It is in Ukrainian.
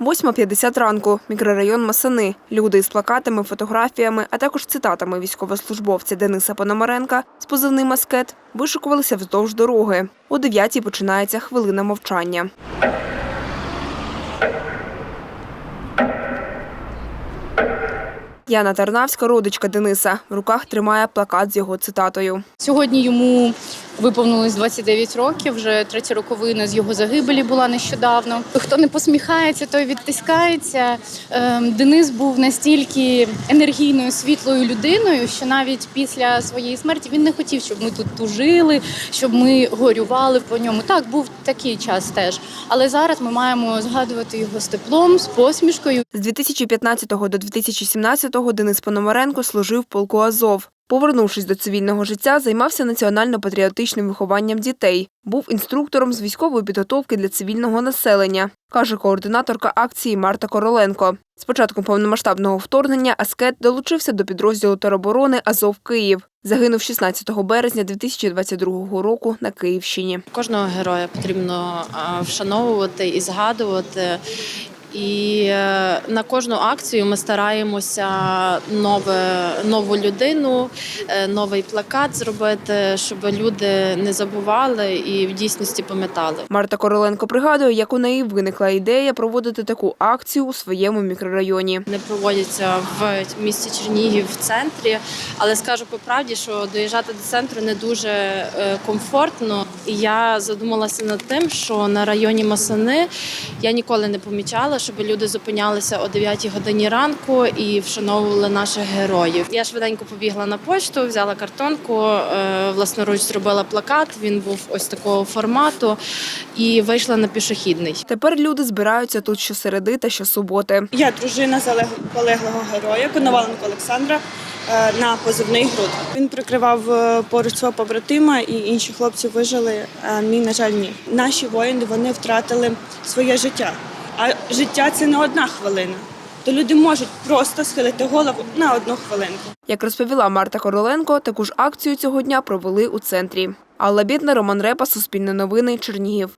8.50 ранку. Мікрорайон Масани. Люди із плакатами, фотографіями, а також цитатами військовослужбовця Дениса Пономаренка з позивним «Маскет» вишукувалися вздовж дороги. О 9 починається хвилина мовчання. Яна Тарнавська, родичка Дениса, в руках тримає плакат з його цитатою. Сьогодні йому виповнилось 29 років. Вже третя роковина з його загибелі була нещодавно. Хто не посміхається, той відтискається. Ем, Денис був настільки енергійною, світлою людиною, що навіть після своєї смерті він не хотів, щоб ми тут тужили, щоб ми горювали по ньому. Так, був такий час теж. Але зараз ми маємо згадувати його з теплом, з посмішкою. З 2015 до 2017 Денис Пономаренко служив полку Азов. Повернувшись до цивільного життя, займався національно-патріотичним вихованням дітей. Був інструктором з військової підготовки для цивільного населення, каже координаторка акції Марта Короленко. З початку повномасштабного вторгнення Аскет долучився до підрозділу тероборони Азов Київ. Загинув 16 березня 2022 року на Київщині. Кожного героя потрібно вшановувати і згадувати. І е, на кожну акцію ми стараємося нове, нову людину, е, новий плакат зробити, щоб люди не забували і в дійсності пам'ятали. Марта Короленко пригадує, як у неї виникла ідея проводити таку акцію у своєму мікрорайоні. Не проводяться в місті Чернігів в центрі, але скажу по правді, що доїжджати до центру не дуже е, комфортно. І я задумалася над тим, що на районі Масани я ніколи не помічала, щоб люди зупинялися о 9 годині ранку і вшановували наших героїв. Я швиденько побігла на почту, взяла картонку, е, власноруч зробила плакат. Він був ось такого формату і вийшла на пішохідний. Тепер люди збираються тут щосереди та щосуботи. Я дружина залег- полеглого героя Коноваленко Олександра е, на позивний груд. Він прикривав е, поруч свого побратима, і інші хлопці вижили. А мій, на жаль, ні. Наші воїни вони втратили своє життя. А життя це не одна хвилина. То люди можуть просто схилити голову на одну хвилинку. Як розповіла Марта Короленко, таку ж акцію цього дня провели у центрі. Алла Бідна, Роман Репа, Суспільне новини, Чернігів.